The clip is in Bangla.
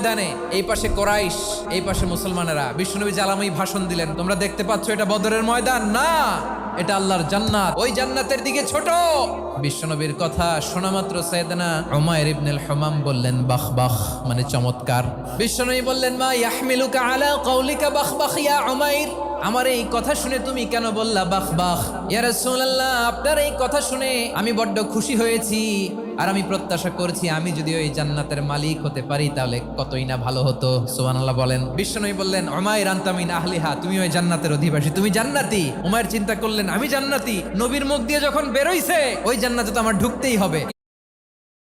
ময়দানে, এই পাশে কোরাইশ, এই পাশে মুসলমানেরা। ভাষণ দিলেন, তোমরা দেখতে পাচ্ছ এটা বদরের ময়দান? না, এটা আল্লাহর জান্নাত। ওই জান্নাতের দিকে ছোট। বিশ্বনবীর কথা শোনা মাত্র মানে চমৎকার। বিশ্বনবী বললেন, মা ইয়াহমিলুকা আলা কওলিকা বাখ বাখ ইয়া আমার এই কথা শুনে তুমি কেন বললা, বাহ বাখ ইয়া রাসূলুল্লাহ, আপনার এই কথা শুনে আমি বড্ড খুশি হয়েছি। আর আমি প্রত্যাশা করছি আমি যদি ওই জান্নাতের মালিক হতে পারি, তাহলে কতই না ভালো হতো। সুবহানাল্লাহ বলেন। বিশ্বনবী বললেন, উমাইর আনতামিন আহলিহা, তুমি ওই জান্নাতের অধিবাসী, তুমি জান্নাতি। উমায়ের চিন্তা করলেন, আমি জান্নাতি। নবীর মুখ দিয়ে যখন বেরোইছে, ওই জান্নাতে তো আমার ঢুকতেই হবে।